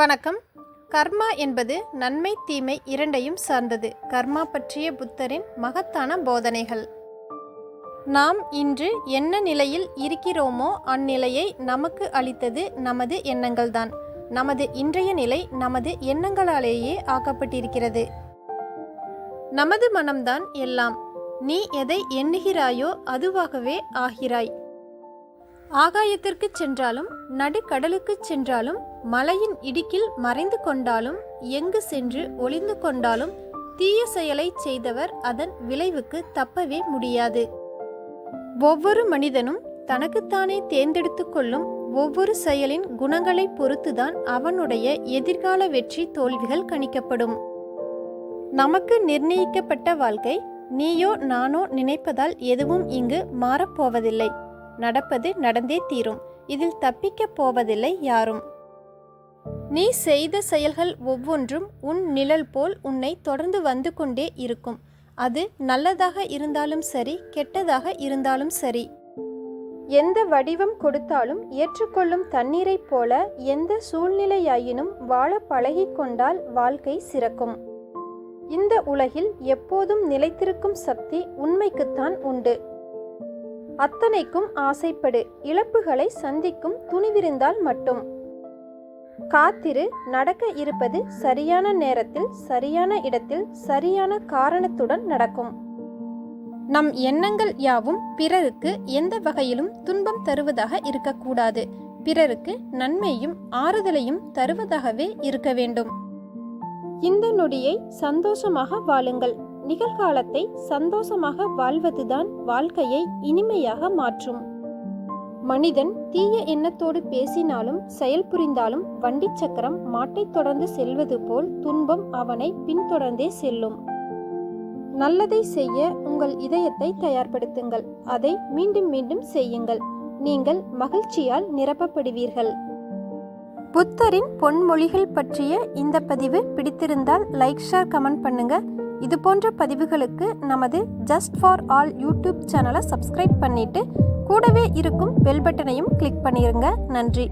வணக்கம். கர்மா என்பது நன்மை தீமை இரண்டையும் சார்ந்தது. கர்மா பற்றிய புத்தரின் மகத்தான போதனைகள். நாம் இன்று என்ன நிலையில் இருக்கிறோமோ அந்நிலையை நமக்கு அளித்தது நமது எண்ணங்கள்தான். நமது இன்றைய நிலை நமது எண்ணங்களாலேயே ஆக்கப்பட்டிருக்கிறது. நமது மனம்தான் எல்லாம். நீ எதை எண்ணுகிறாயோ அதுவாகவே ஆகிறாய். ஆகாயத்திற்கு சென்றாலும் நடுக்கடலுக்கு சென்றாலும் மலையின் இடுக்கில் மறைந்து கொண்டாலும் எங்கு சென்று ஒளிந்து கொண்டாலும் தீய செயலை செய்தவர் அதன் விளைவுக்கு தப்பவே முடியாது. ஒவ்வொரு மனிதனும் தனக்குத்தானே தேர்ந்தெடுத்து கொள்ளும் ஒவ்வொரு செயலின் குணங்களை பொறுத்துதான் அவனுடைய எதிர்கால வெற்றி தோல்விகள் கணிக்கப்படும். நமக்கு நிர்ணயிக்கப்பட்ட வாழ்க்கை நீயோ நானோ நினைப்பதால் எதுவும் இங்கு மாறப்போவதில்லை நடப்பது நடந்தே தீரும். இதில் தப்பிக்கப் போவதில்லை யாரும். நீ செய்த செயல்கள் ஒவ்வொன்றும் உன் நிழல் போல் உன்னை தொடர்ந்து வந்து கொண்டே இருக்கும். அது நல்லதாக இருந்தாலும் சரி கெட்டதாக இருந்தாலும் சரி. எந்த வடிவம் கொடுத்தாலும் ஏற்றுக்கொள்ளும் தண்ணீரைப் போல எந்த சூழ்நிலையாயினும் வாழ பழகி கொண்டால் வாழ்க்கை சிறக்கும். இந்த உலகில் எப்போதும் நிலைத்திருக்கும் சக்தி உண்மைக்குத்தான் உண்டு. அத்தனைக்கும் ஆசைப்படு. இழப்புகளை சந்திக்கும் துணிவிருந்தால் மட்டும். காத்திரு. நடக்க இருப்பது சரியான நேரத்தில் சரியான இடத்தில் சரியான காரணத்துடன் நடக்கும். நம் எண்ணங்கள் யாவும் பிறருக்கு எந்த வகையிலும் துன்பம் தருவதாக இருக்கக்கூடாது. பிறருக்கு நன்மையும் ஆறுதலையும் தருவதாகவே இருக்க வேண்டும். இந்த நொடியை சந்தோஷமாக வாழுங்கள். நிகழ்காலத்தை சந்தோஷமாக வாழ்வதுதான் வாழ்க்கையை இனிமையாக மாற்றும். மனிதன் தீய எண்ணத்தோடு பேசினாலும் செயல் புரிந்தாலும் வண்டி சக்கரம் மாட்டை தொடர்ந்து செல்வது போல் துன்பம் அவனை பின்தொடர்ந்தே செல்லும். நல்லதை செய்ய உங்கள் இதயத்தை தயார்படுத்துங்கள். அதை மீண்டும் மீண்டும் செய்யுங்கள். நீங்கள் மகிழ்ச்சியால் நிரப்பப்படுவீர்கள். புத்தரின் பொன்மொழிகள் பற்றிய இந்த பதிவு பிடித்திருந்தால் லைக் ஷேர் கமெண்ட் பண்ணுங்கள் இது போன்ற பதிவுகளுக்கு நமது ஜஸ்ட் ஃபார் ஆல் யூடியூப் சேனலை சப்ஸ்கிரைப் பண்ணிவிட்டு கூடவே இருக்கும் பெல் பட்டனையும் கிளிக் பண்ணிடுங்க நன்றி.